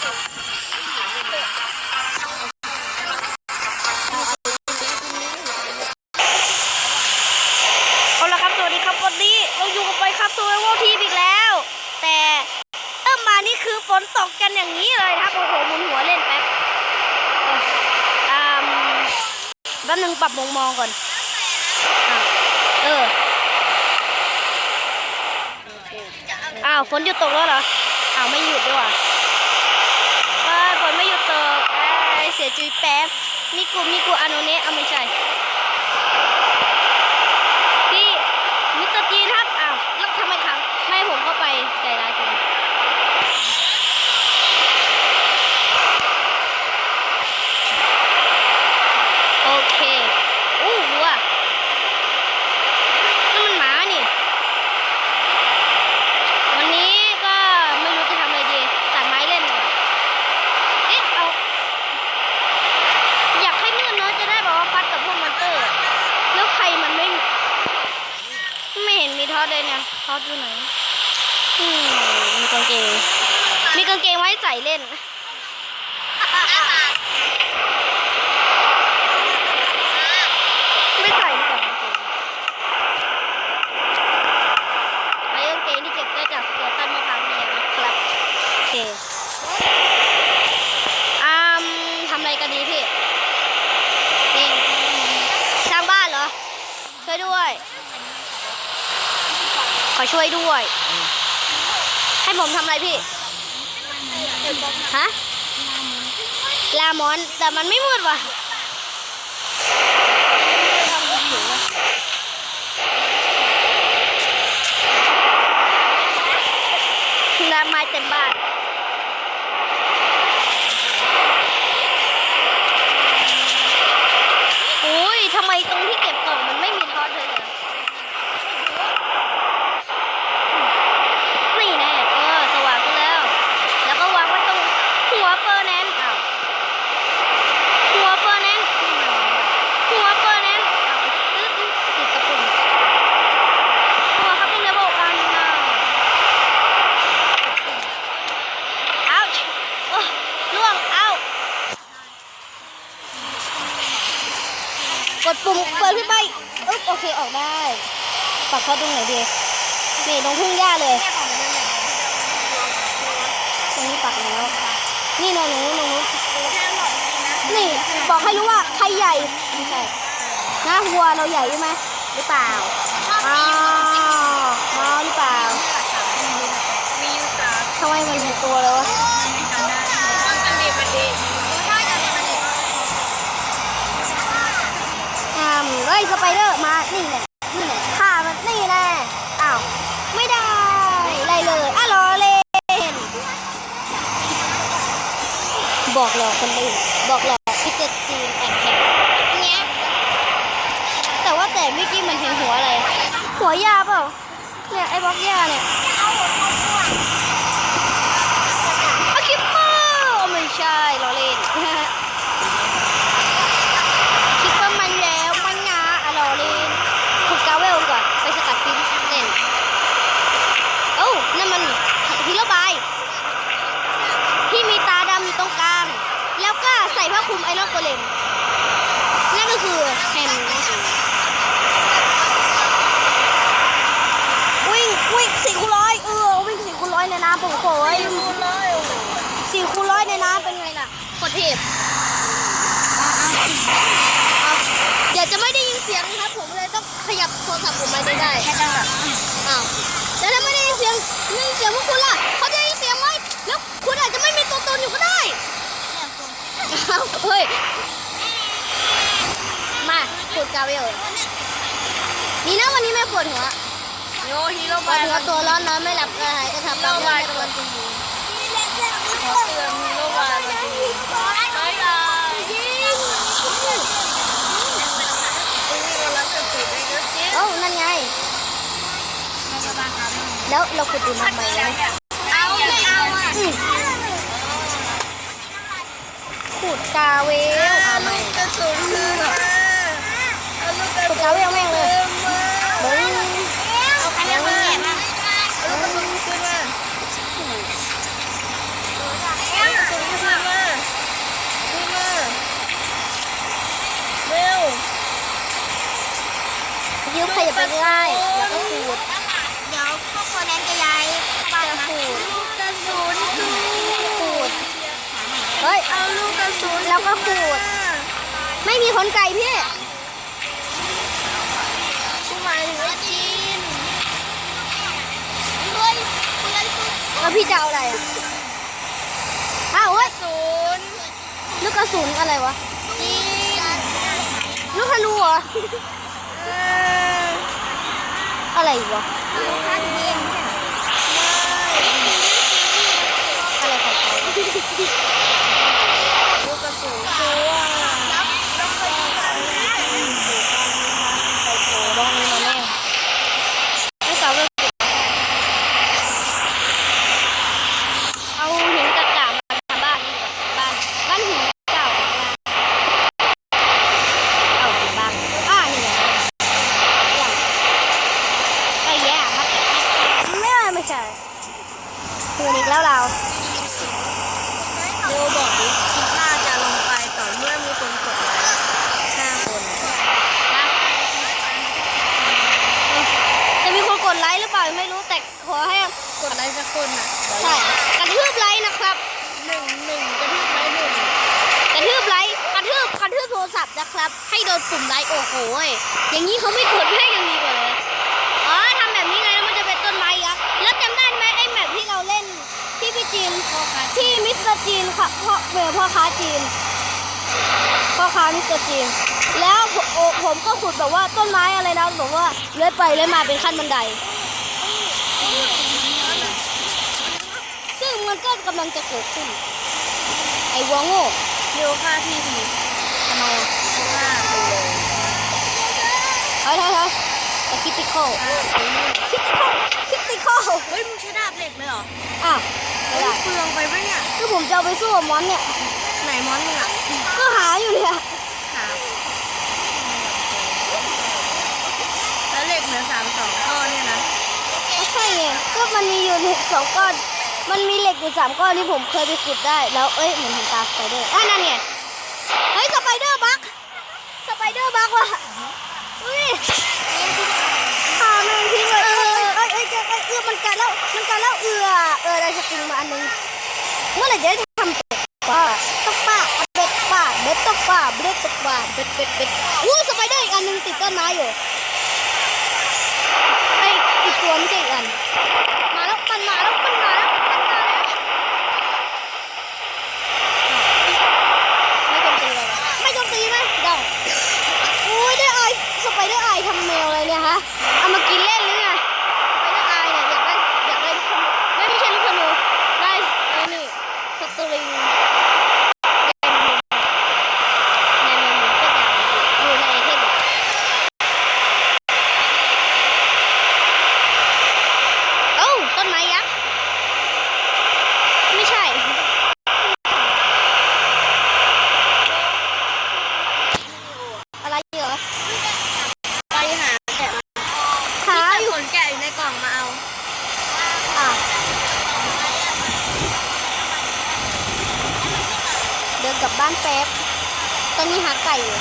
เอาละครับสวัสดีครับวันนี้เราอยู่กับไปครับซูเปอร์ทีมอีกแล้ว แต่เริ่มมานี่คือฝนตกกันอย่างนี้เลยครับโอ้โหมุนหัวเล่นแป๊บอออ่าแป๊บนึงปรับมุมมองก่อนอะเอออ้าวฝนหยุดตกแล้วเหรออ้าวไม่หยุดด้วยว่ะเอ้ยฝนไม่หยุดตกเอ้ยเสียจุยแป๊บมิกุมิกุอาโนเนะเอาไม่ใช่ พี่มิสเตอร์จีนครับ อ้าว แล้วทำไมขังไม่ให้ผมเข้าไปใจร้ายจังโอเค อู้วัวนั่นมันหมานี่ วันนี้ก็ไม่รู้จะทำอะไรดี ตัดไม้เล่นดีกว่าเอ๊ะ เอา อยากให้มืดเนอะจะได้แบบว่าฟัดกับพวกมอนเตอร์ แล้วใครมันไม่ ไม่เห็นมีทอดเลยเนี่ยทอดอยู่ไหนอืมมีกาง เกง มีกางเกงไว้ใส่เล่นไม่ใส่ดีกว่ากางเกงไอ้กางเกงที่เก็บได้จากสเกลตันเมื่อครั้งที่แล้วนะครับโอเคอืมทำอะไรกันดีพี่นี่สร้างบ้านเหรอ ช่วยด้วย ขอช่วยด้วย ให้ผมทำอะไรพี่ ฮะ ลามอน แต่มันไม่มืดว่ะลาไม้เต็มบ้าน อุ้ยทำไมตรงที่เก็บกล่องมันไม่มีทอดเลยอะนี่แน่ เออ สว่างขึ้นแล้ว แล้วก็วางไว้ตรงหัวเฟอร์แนนซ์อ้าวหัวเฟอร์แนนซ์หัวเฟอร์แนนซ์อ้าวอื้ออื้อติดกระปุ่มหัวเขาเป็นระบบกันนะอ้าวโอ้ล่วงอ้าว ก ดปุ่มเปิดขึ้นไปอึ๊บโอเคออกได้ปักเข้าตรงไหนดีนี่ตรงทุ่งหญ้าเลยตรงนี้ปักแล้วนี่นอนหนูนหนูนี่บอกให้รู้ว่าใครใหญ่ไม่ใช่นะวัวเราใหญ่ใช่ไหมหรือเปล่าอ้าวมาหรือเปล่ามีอยู่สามทำไมมันถึงตัวเลยวะ ฮ้ยสไปเดอร์มา นี่แหละนี่แหละฆ่ามันนี่แหละอ้าว ไม่ได้ไรเลยอะรอเล่น บอกหลอกคนอื่นบอกหลอกพิจิตจีนแอนแท็กเนี้ยแต่ว่าแต่เมื่อกี้มันเห็นหัวอะไร หัวยาเปล่า เนี่ย ไอ้บล็อกยาเนี่ยอะคิปเปอร์ไม่ใช่ราเล่น คิปเปอร์มันแล้วมันงาอะเราเล่นขุดกาเวลดีกว่อนไปสกัดฟินเล่นโอ้านั่นมันฮิโรบาย ที่มีตาดำอยู่ตรงกลาง แล้วก็ใส่ผ้าคลุ มไอรอนโกเลมนั่นก็คือแฮมวิ่งวิ่งสี่คูณร้อยเออวิ่งสี่คูณร้อยในน้ำผมโอยเลยสี่คูณร้อยในน้ำเป็นไงล่ะโคตรเทพเอาเดี๋ยวจะไม่ได้ยินเสียงนะครับผมเลยต้องขยับโทรศัพท์ผมมาได้ๆแค่นั้นแหละอ้าวแล้วถ้าไม่ได้ยินเสียงไม่ได้ยินเสียงพวกคุณล่ะเขาจะได้ยินเสียงไหมแล้วคุณอาจจะไม่มีตัวตนอยู่ก็ได้ อ้าวเฮ้ย มาขุดกาเวลดีนะวันนี้ไม่ปวดหัวโยฮีโร่ปวบาดยหัวตัวร้อนนอนไม่หลับกระหายกระทับฮีโร่บายกับวัวันนจจริริงงขอเตือนฮีโร่บายวันจริงบายบายเรารับกับสิทธิ์ได้เยอะจริงโอ้นั่นไง แล้วเราขุดดินทำไมวะเนี่ยเอาไม่เอาอะ อืม ขุดกาเวลเอาไหมกระสุนคืนมาเอาลูกกระสุนกาเวลแม่งเลยเบิ้งเอาคันนี้มันแย่มากเอาลูกกระสุนคืนมาเอาลูกกระสุนคืนมาคืนมาเร็วยิ้วขยับไปใกล้แล้วก็ขูดเดี๋ยวพวกคนนั้นจะย้ายเข้าไปนะขูดกระสุนคืน เฮ้ย เอาลูกกระสุนแล้วก็ขูด ไม่มีขนไก่พี่มาถึงจีนเฮ้ยเพื่สุดแล้วพี่จะเอาอะไรอะอ้าวเฮ้ยศูนย์ลูกกระสุนอะไรวะ จีนลูกธนูเหรออะไรอีกวะอะไรของเขา ริงแล้วผมก็ขุดแบบว่าต้นไม้อะไรนะแบบว่าเลื้อยไปเลื้อยมาเป็นขั้นบันได ซึ่งมันก็กำลังจะเกิดขึ้น ไอ้วัวโง่เร็วค่าพี่ทีทำไมอะฆ่าไปเลยเฮ้ยเฮ้ยเฮ้ยคิติโคคิติโคคิติโคเฮ้ยมึงใช้ดาบเหล็กเลยเหรออะเฮ้ยเปลืองไปปะเนี่ยก็ผมจะเอาไปสู้กับมอนเนี่ยไหนมอนเนี่ยก็หาอยู่เนี่ย ใช่ไงก็มันมีอยู่เหล็กสองก้อน มันมีเหล็กอยู่สามก้อนที่ผมเคยไปขุดได้ แล้วเอ้ยเหมือนเห็นตาสไปเดอร์อะนั่นไงเฮ้ยสไปเดอร์บักสไปเดอร์บักว่ะอุ้ยข่าแม่งทิ้งเลยเออเอ้ยเอเอ้อมันกัดแล้วมันกัดแล้วเอือเออได้สกินมาอันนึงเมื่อไหร่จะ ตอนนี้หาไก่อยู่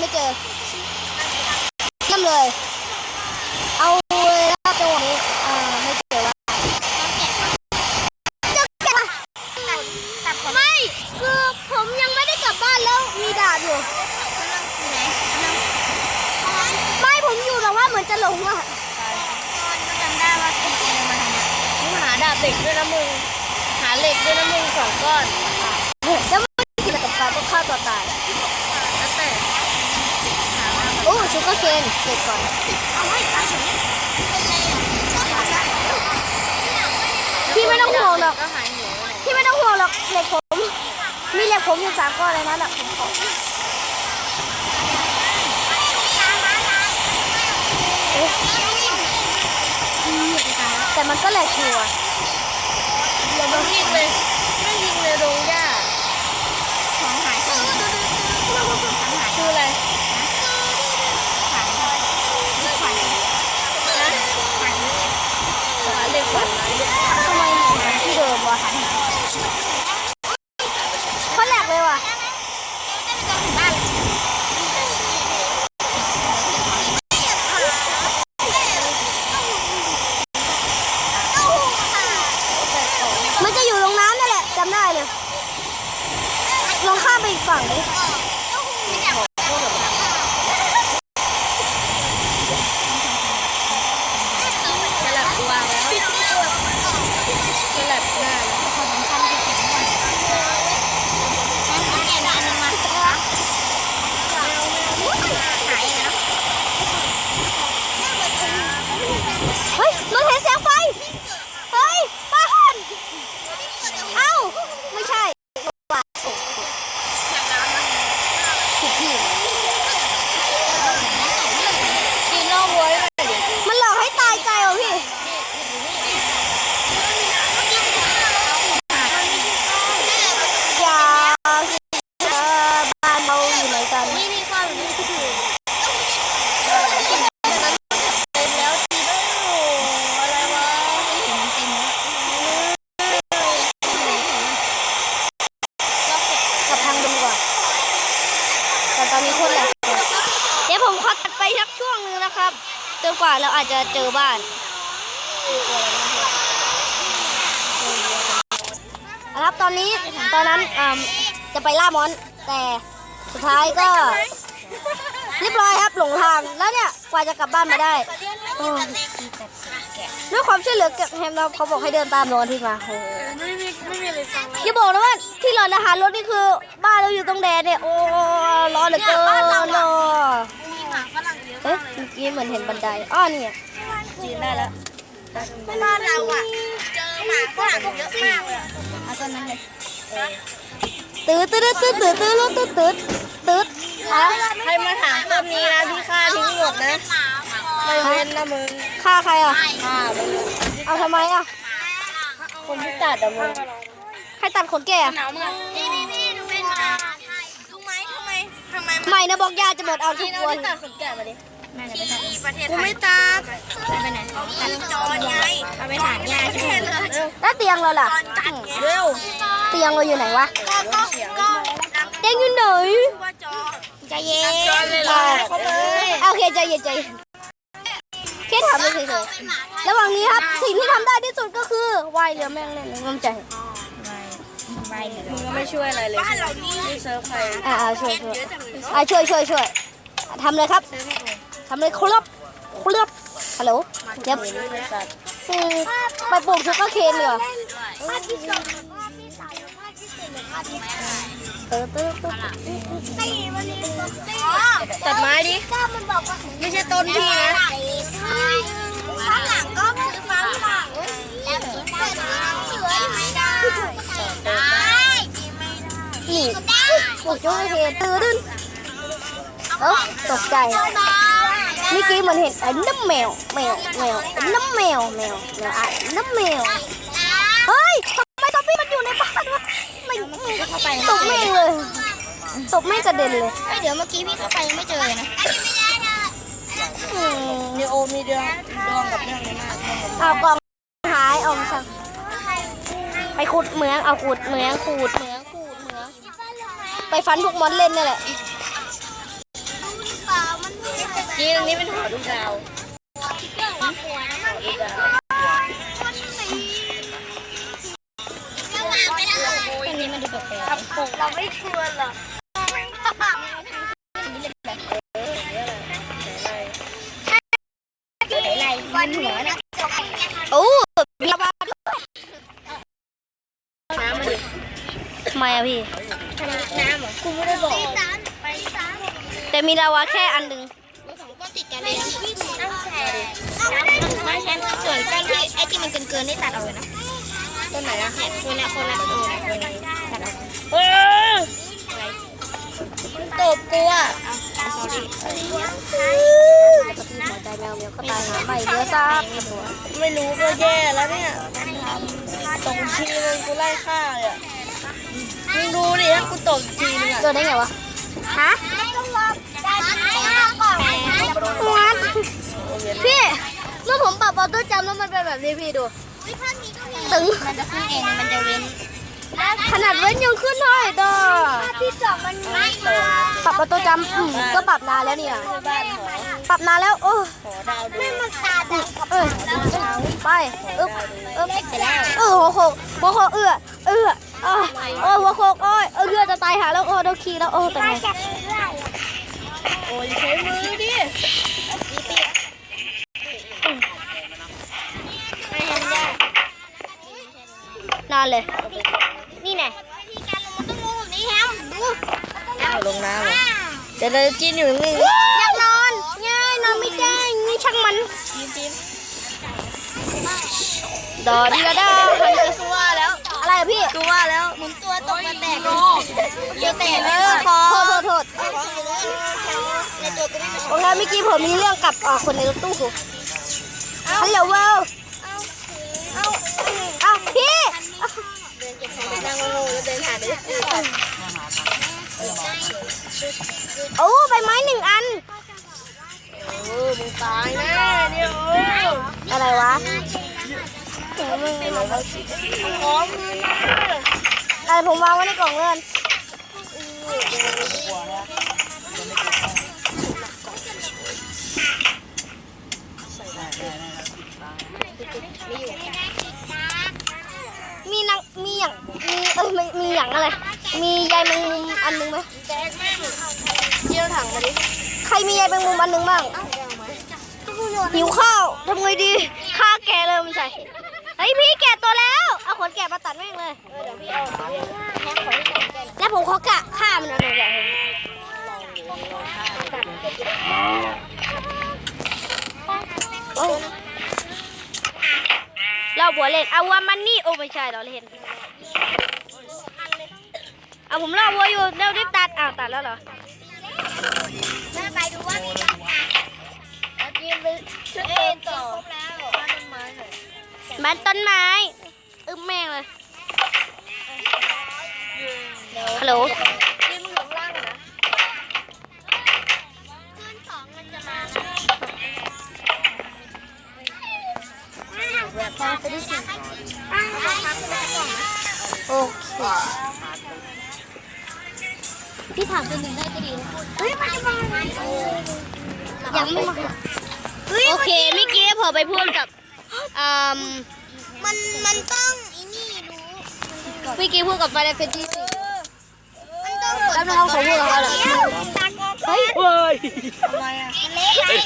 ไม่เจอเยี่มเลย แต่มันก็แหลกอยู่เดี๋ยวมันเลย อนนี้โคตรแหลกเดี๋ยวผมขอตัดไปสักช่วงนึงนะครับจนกว่าเราอาจจะเจอบ้านนะครับตอนนี้ตอนนั้นจะไปล่ามอน แต่สุดท้ายก็เรียบร้อยครับหลงทางแล้วเนี่ยกว่าจะกลับบ้านมาได้ด้วยความช่วยเหลือจากแฮมเราเขาบอกให้เดินตามรอนที่มาโอ้ อะไรฟังอย่าบอกนะว่าที่ร้านอาหารรถนี่คือ บ้านเราอยู่ตรงแดนเนี่ยโอ้ร้อนเหลือเกินรอมีหมาฝรั่งเยอะเอ๊ะเมื่อกี้เหมือนเห็นบันไดอ้อนี่ไงจีนได้แล้วบ้านเราอะ เจอหมาฝรั่งเยอะมากเลยเอาตอนนั้นเลยตื้อตื้อตื้อตื้อตื้อตื้อตื้อตื้ออะใครมาถามต้นนี้นะพี่ฆ่าทิ้งหมดนะไม่เว้นนะมึงฆ่าใครอะฆ่ามึงเอาทำไมอะคนที่ตัดอะมึงใคร ตัดขนแก่อะหนาวมึงนี่นี่นี่ดูเป็นหมารู้ไหมทำไมทำไมไม่นะบอกยาจะหมดเอาทุกที่คนตัดขนแกะมาดิที่ประเทศไทยกูไม่ตัดไปไหนตัดจอนไงเอาไปถางยาใช่ไหมแล้วเตียงเราล่ะตัดเร็วเตียงเราอยู่ไหนวะก็ก็ก็เตียงอยู่ไหนว่าจอใจเย็นจอนเลยเหรอเขาเลยโอเคใจเย็นใจเย็นแค่ถามเฉยๆระหว่างนี้ครับสิ่งที่ทำได้ที่สุดก็คือว่ายเรือแม่งเล่นเลยมั่นใจ มึงก็ไม่ช่วยอะไรเลยบ้านเรานี่ไม่เซิร์ฟใครอ่าอ่าช่วยช่วยอ่าช่วยช่วยช่วยทำเลยครับทำเลยครับครับฮัลโหลเดี๋ยวอืมไปปลูกชุกเกอร์เคนเหรอเออเออเออตัดไม้ดิไม่ใช่ต้นพี่นะ ปลูกชุกเกอร์เคนตื่นตื่นเอ้าตกใจเมื่อกี้เหมือนเห็นไอ้น้ำแมวแมวแมวไอ้น้ำแมวแมวแมวไอ้น้ำแมวเฮ้ยทำไมซอมบี้มันอยู่ในบ้านวะไม่ตกแม่งเลยตกแม่งกระเด็นเลยเดี๋ยวเมื่อกี้พี่เข้าไปยังไม่เจอเลยนะอืมนีโอมีเดืองดวงกับเรื่องนี้มากเอากล่องหายเอาช่างไปขุดเหมืองเอาขุดเหมืองขุดเหมืองขุดเหมือง ไปฟันพวกมอนเล่นนี่แหละนี่ตรงนี้เป็นหอดูดาวอันนี้มันดูแปลกเราไม่ชวนหรอกวันหัวนะๆโอ้มีลาวาด้วยน้ำมันดิทำไมอะพี่น้ำเหรอ กูไม่ได้บอกไปซ้แต่มีลาวาแค่อันหนึ่งำก็ติดกันเลยตั้งแต่ไม่ใช่ส่วนก้อนที่ไอ้ที่มันเกินๆนี่ตัดเอาเลยนะต้นไหนอะคนละคนละตัวนะคนละเออมันตบกูอะหัวใจแมวเมียวก็ตายหาใหม่เยอะซากตัวไม่รู้ก็แย่แล้วเนี่ยตรงทีนึงกูไล่ฆ่าเลยอะ มึงดูดิถ้ากูตบอีกทีนึงอะเกิดได้ไงวะ ฮะวัดพี่เมื่อผมปรับออโต้จำแล้วมันเป็นแบบนี้พี่ดู ตึง มันจะขึ้นเอง มันจะเว้น ขนาดเว้นยังขึ้นได้ด้อที่สองมันไม่ปรับออโต้จำอืมก็ปรับนานแล้วเนี่ย บ้านหอปรับนานแล้ว โอ้หอดาวดูไม่มันตาดำเออไป อึ๊บอึ๊บเออหัวโขกหัวโขกเอื้อเอื้อ อะโอ้ยหัวโขกโอ้ยเออเอื้อจะตายหาแล้วโอ้โดนขี่แล้วโอ้ตายโอ้ยใช้มือดินานเลย นี่แน่เอาลงน้ำเหรอเดี๋ยวเราจะจิ้นอยู่นี่อยากนอนง่ายนอนไม่ได้นี่ช่างมันจิ้นจิ้นดอดีละดากูว่าแล้วอะไร อะพี่กูว่าแล้วหมุนตัวตกมาแตกเกี่ยวแตกเออโทษโทษโทษในตัวก็ไม่มีโอเคเมื่อกี้ผมมีเรื่องกับอ่าคนในรถตู้ผมฮัลโหลเวลเอาพี่นั่งงงๆเดินหาเดินโอ้ใบไม้หนึ่งอันเออมึงตายแน่เดี๋ยวอะไรวะ ขอมือนะอะไรผมวางไว้ในกล่องเงินมีนังมีอย่างมีเอ้ยม่มีอย่างอะไร มีใยแมงมุมอันหนึงไหมเกี่ยวถังมาดิใครมีใยแมงมุมอันหนึงบ้างหิวข้าวทำไงดีฆ่าแกเลยไม่ใช่ เฮ้ยพี่แกะตัวแล้ว เอาขนแกะมาตัดแม่งเลยแล้วผมขอกะฆ่ามันเอาหน่อยโอ้เราบัวเล่นเอาวัวมันนี่โอ้ไม่ใช่เราเล่นเอาผมรอวัวอยู่เร็วรีบตัดอ้าวตัดแล้วเหรอแม่ไปดูว่ามีจิ้นไปชุดเอ็นต่อบ้านต้นไม้หน่อย บ้านต้นไม้ อึ้มแม่งเลย ฮัลโหลจิ้นมึงอยู่ข้างล่างนะคืนสองมันจะมานะโอเคพี่ถามตัวหนึ่งได้ก็ดีนะเฮ้ยมันจะมาไหมยังไม่มา โอเคเมื่อกี้ผมไปพูดกับอื มมันมันต้องไอ้นี่รู้เมื่อกี้พูดกับไฟแนนซ์ที่สี่มันต้องแล้วน้องเขาพูดกับเขาเหรอเฮ้ยเฮ้ยเล็กไอ้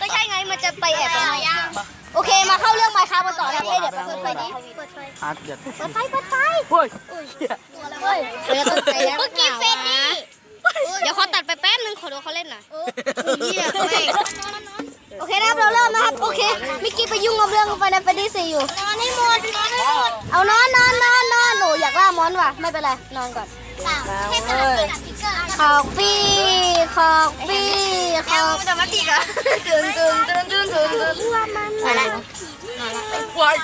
ก็ใช่ไงมันจะไปแอบทำไมโอเคมาเข้าเรื่องไมค์ครับมาต่อนะเอ้ยเดี๋ยวเปิดไฟดิอาร์ตเดือดเปิดไฟเปิดไฟเฮ้ยเฮ้ยเดี๋ยวต้นใจแล้วเมื่อกี้เฟนนี่เดี๋ยวขอตัดไปแป๊บนึงขอดูเขาเล่นหน่อยโอเคนะครับเราเริ่มนะครับโอเค เมื่อกี้ไปยุ่งกับเรื่องไฟนอลเฟดดี้สี่อยู่ นอนให้หมดนอนให้หมดเอานอนนอนนอนนอนหนูอยากล่ามอนว่ะ ไม่เป็นไร นอนก่อนเปล่าแค่สลับเป็นสติ๊กเกอร์ขอกฟี่ขอกฟี่ขอกจะมาตีกันตึงตึงตึงตึงตึงตึงอะไรว้าย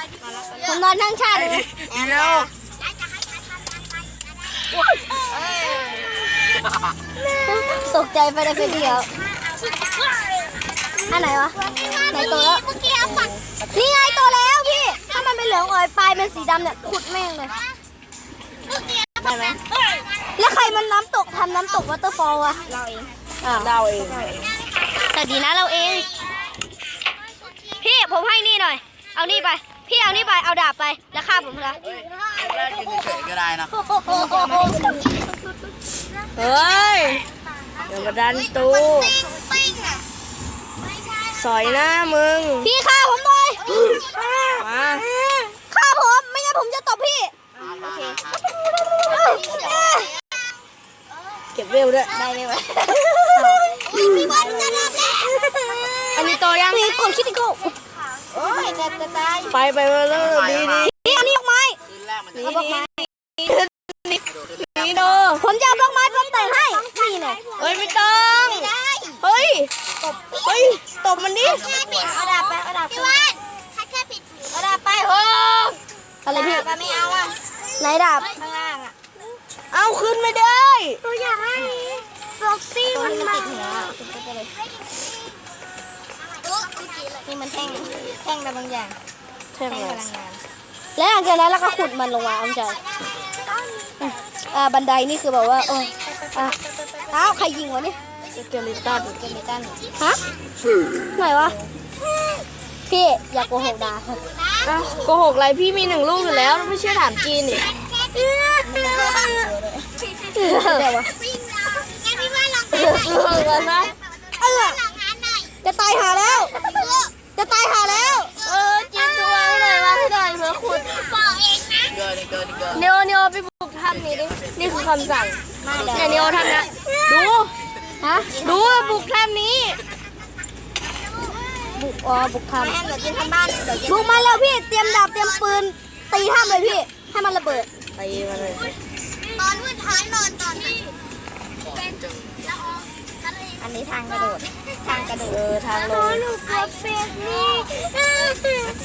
ผมนอนทั้งชาติเร็วตกใจไฟนอลเฟดดี้แล้ว อันไหนวะ ไหนตัวแล้ว เมื่อกี้เอาฝักนี่ไงตัวแล้วพี่ ถ้ามันเป็นเหลืองอ่อยปลายเป็นสีดำเนี่ยขุดแม่งเลยเมื่อกี้เอาฝักแล้วใครมันน้ำตกทำน้ำตกวอเตอร์ฟอลวะเราเองอ้าวดาวเองแต่ดีนะเราเอง พี่ผมให้นี่หน่อย เอานี่ไป พี่เอานี่ไป เอาดาบไป แล้วฆ่าผมละแรกยืนเฉยๆก็ได้นะเฮ้ยเดี๋ยวมาดันตูปิ้งอะ สอยหน้ามึง พี่ฆ่าผมหน่อยมาฆ่าผมไม่งั้นผมจะตบพี่เก็บเวลด้วยได้เลยไหมมีบอลจะรับแล้วอันนี้โตยังมีความคิดอีกโก้โอ้ยจะจะตายไปไปมาแล้วดีดีเอาบล็อกไม้ นี่โดผมจะเอาบล็อกไม้มาแต่งให้นี่หน่อยเฮ้ยไม่ต้องเฮ้ยเฮ้ยตบมันดิเอาดาบไปเอาดาบพี่ว่านถ้าแค่ปิดเอาดาบไปเอออะไรพี่ดาบไม่เอาอะไหนดาบข้างล่างอะเอาขึ้นไม่ได้ตัวอยากให้ฟ็อกซี่มันมานี่มันแท่งแท่งอะไรบางอย่างใช่ไหมแล้วหลังจากนั้นเราก็ขุดมันลงมาเอาใจ อ่าบันไดนี่คือแบบว่าโอ้ยอะอ้าวใครยิงวะเนี่ยสเกลิตันเกมิตันฮะไหนวะพี่อย่าโกหกดาครับอ้าวโกหกอะไรพี่มีหนึ่งลูกอยู่แล้วไม่เชื่อถามจีนนี่เดี๋ยววะงั้นพี่ว่านลองเออแล้วนะเออหลังงานหน่อยจะตายหาแล้ว จะตายหาแล้ว เออจีนตัวให้หน่อยว่าให้หน่อยเพื่อขุดบอกเองนะเกินเกินเกินเนียวเนียวไปบุกถ้ำ นี้ดิ นี่คือคำสั่งเนี่ยเนียวทำนะ ดู ฮะ ดูบุกถ้ำนี้ บุกอ๋อบุกทแม่เดี๋ยวกินทำบ้านเดี๋ยวกินำบุกมาแล้วพี่ เตรียมดาบเตรียมปืน ตีถ้ำเลยพี่ ให้มันระเบิดไปมาเลย ตอนพื้นฐานนอนตอนนี้อันนี้ทางกระโดด ทางกระโดดเออทางลงหนูกลัวเฟสนี่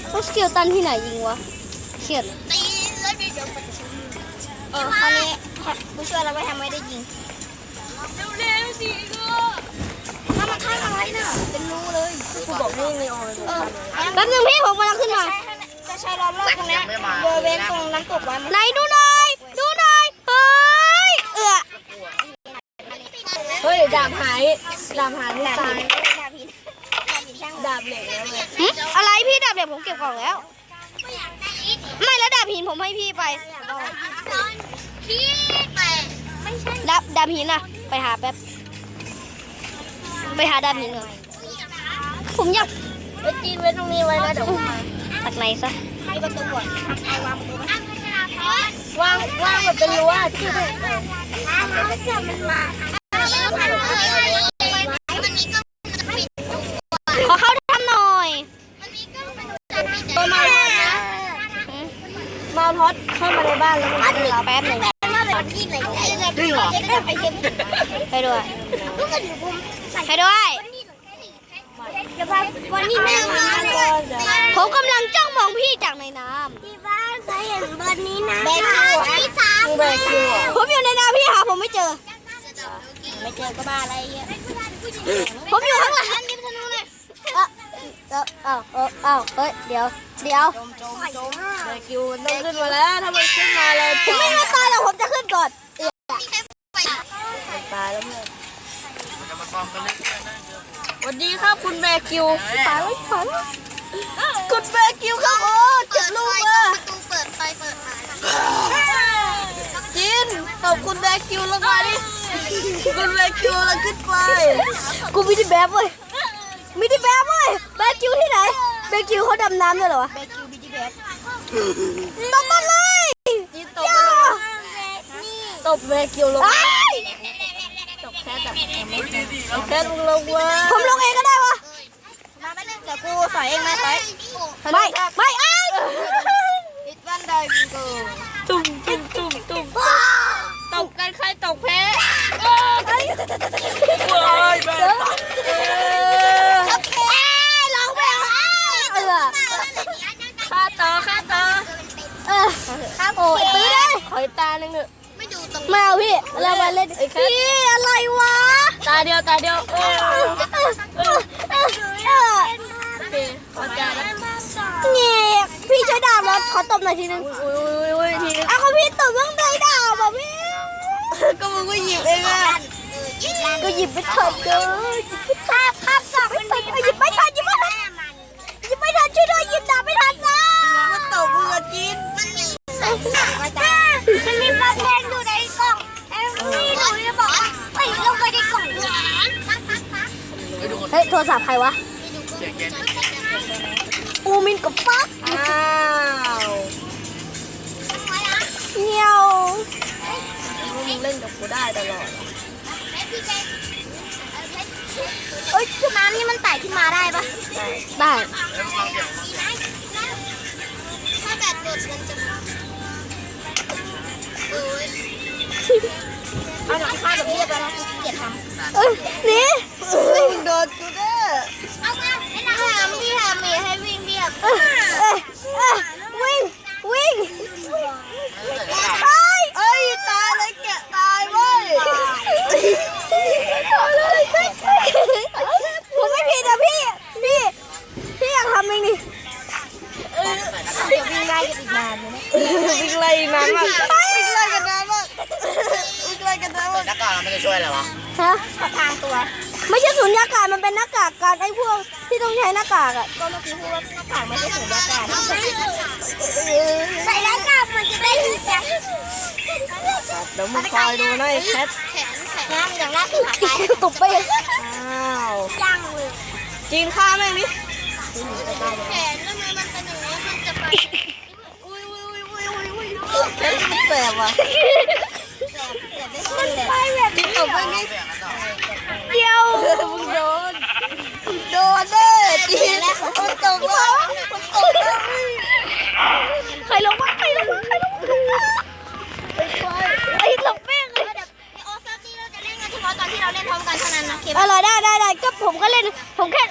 เขาสกิลตันที่ไหนยิงวะเขียนตี เออคราวนี้ผู้ช่วยเราไปทำไม่ได้ยิงเร็วๆสิก็ถ้ามันข้างอะไรน่ะเป็นรูเลยกูบอกให้เนียวเลยเออแป๊บนึงพี่ผมกำลังขึ้นมาจะใช้ล้อมรอบตรงนี้บริเวณตรงน้ำตกไว้มันไหนดูหน่อยดูหน่อยเฮ้ยเอือเฮ้ยดาบหายดาบหายที่ตายดาบหินดาบหินช่างดาบเหล็กแล้วเลยหึอะไรพี่ดาบเหล็กผมเก็บกล่องแล้ว ไม่แล้วดาบหินผมให้พี่ไปพี่แต่ไม่ใช่ดาบดาบหินอะไปหาแป๊บไปหาดาบหินก่อนผมอยากไอ้จีนไว้ตรงนี้ไว้นะเดี๋ยวผมมาตักไหนซะมีประตูบวชไอ้วางประตูไหมวางวางแบบเป็นรั้วที่แล้วจะมันมามันมีกล้องจะปิด ขอเข้าถ้ำหน่อย มันมีกล้องมันจะปิด ตัวมาทอดนะ หึ มาทอดเข้ามาใน บ้านแล้วมันอันหนึ่งแป๊บหนึ่งมาแบบที่ไหนจริงเหรอจะได้ไปด้วยลูกกระดูกผมไปด้วย วันนี้แม่มาเลยผมกำลังจ้องมองพี่จากในน้ำที่บ้านเคยเห็นบนนี้นะแบกที่สามผมอยู่ในน้ำพี่หาผมไม่เจอ ไม่เจอก็บ้าอะไรเงี้ยผมอยู่ข้างหลัง ยิงธนูเลย เออ เออเออเออเออเฮ้ยเดี๋ยวเดี๋ยวแบกคิวมันต้องขึ้นมาแล้ว ถ้ามันขึ้นมาเลยผมไม่มาตายหรอกผมจะขึ้นก่อนเออตายแล้วเพื่อนจะมาฟ้องกันเล่นกันนะสวัสดีครับคุณแบกคิวตายแล้วตายแล้วคุณแบกคิวครับโอ้เจ็บลูกเลยประตูเปิดไฟเปิดมาจินขอบคุณแบกคิวลงมาดิคุณแบกคิวแล้วขึ้นไปกูมีที่แบบเว้ย มีที่แบบเว้ยแบคิวที่ไหนแบคิวเขาดำน้ำด้วยเหรอวะเบคิวบิจิเบสตบมาเลยจินตบไปลงตบแบกคิวลงไอ้ยตบแค่แบบแค่ลงลงเว้ยผมลงเองก็ได้วะมาไปเลยเดี๋ยวกูสอยเองนะสอยไม่ไม่ไอ้ยปิดบ้านได้บิงโกตุ่มตุ่มตุ่มตุ่มตบกันใครตกแพ้ ว้ายแม่ โอเคลองไปเอาเออ ฆ่าต่อฆ่าต่อ เออโอ้ยตื้อเลย ขอยตาหนึ่งเถอะ ไม่ดูตรง ไม่เอาพี่เรามาเล่น ไอ้แค่ พี่อะไรวะ ตา เดียวตาเดียวเออเออเออเออเออโอเคขอจานนะเงี้ยพี่ใช้ดาบแล้วขอตบหน่อยทีนึงอุ้ยอุ้ยอุ้ยทีนึงเอาก็พี่ตบต้องใช้ดาบอะพี่ก็มึงก็หยิบเองอะก็หยิบไปเถอะเด้อหยิบไปเถ เฮ้ยโทรศัพท์ใครวะเจ๊เกนอูมินกับฟักอ้าวเงี้ยวมึงเล่นกับกูได้ตลอดเอ้ยน้ำนี่มันไต่ขึ้นมาได้ปะได้แล้วมึงฟังเสียงถ้าแบตหมดมันจะเอาหลังคาแบบเรียบแล้วนะกูเกลียดทำเอ้ยหนี่โดนกูเด้ วิ่งวิ่ง วิ่งเอ้ยเอ้ยตายเลยแกะตายเว้ยผมไม่ผิดอะพี่ พี่ พี่อยากทำเองดิเดี๋ยววิ่งไล่กันอีกนานเลยนะวิ่งไล่นานมากวิ่งไล่กันนานมากวิ่งไล่กันนานมากหน้ากากมันจะช่วยอะไรวะฮะขอทางตัว ไม่ใช่สุญญากาศมันเป็นหน้ากากการไอ้พวกที่ต้องใช้หน้ากากอะก็เมื่อกี้พูดว่าหน้ากากไม่ใช่สูญญากาศใส่หน้ากากมันจะได้รู้จักเดี๋ยวมึงคอยดูนะไอ้แคทแขนแขนน้ำอย่างแรกคือขาซ้ายตบไปเลยอ้าวจังเลยจีนฆ่าแม่งดิแขนทำไมมันเป็นอย่างนี้มันจะไปแคทมันแสบว่ะมันไปแบบจีนตบแม่งดิเสียงกันต่อ เดียวมึงโดนโดนเด้อจีนมันตบแล้วมันตบแล้วใครลงมาใครลงมาใครลงมาไอ้หลบแม่งเลยเดี๋ยวโอเซิร์ฟนี้เราจะเล่นกันเฉพาะตอนที่เราเล่นพร้อมกันเท่านั้นนะเคเออเหรอได้ได้ได้ก็ผมก็เล่นผมแค่